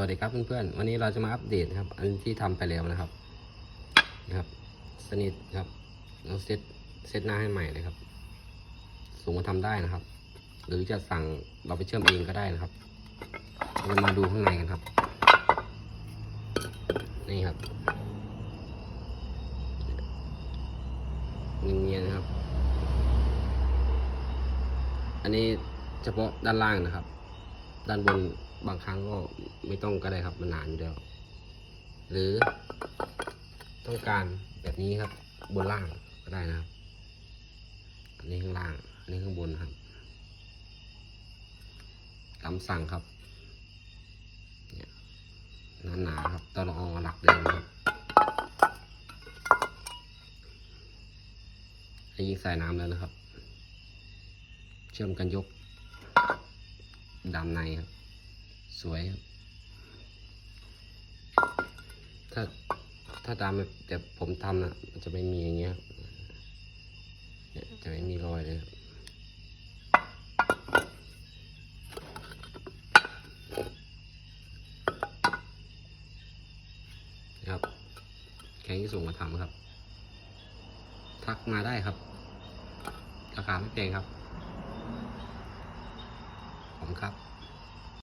วัสดีครับเพื่อนๆ วันนี้เราจะมาอัปเดตครับ อันที่ทำไปแล้วนะครับนะครับ สนิทครับเราเซตเซตหน้าให้ใหม่เลยครับ สูงมาทำได้นะครับ หรือจะสั่งเราไปเชื่อมเองก็ได้นะครับเรามาดูข้างในกันครับ นี่ครับเนียนๆนะครับ อันนี้เฉพาะด้านล่างนะครับ ด้านบน บางครั้งก็ไม่ต้องก็ได้ครับมันหนานอยู่แล้ว หรือต้องการแบบนี้ครับ บนล่างก็ได้นะครับ อันนี้ข้างล่าง อันนี้ข้างบนครับตามสั่งครับเนี่ยหนาครับตอรอหลักเดิมครับอันนี้ใส่น้ำแล้วนะครับ เชื่อมกันยกดำในครับ สวยครับ ถ้าถ้าตามแบบแต่ผมทำนะมันจะไม่มีอย่างเงี้ยเนี่ยจะไม่มีรอยเลยครับนะครับแข่งที่ส่งมาทำครับ ทักมาได้ครับ ราคาไม่แพงครับขอบคุณครับ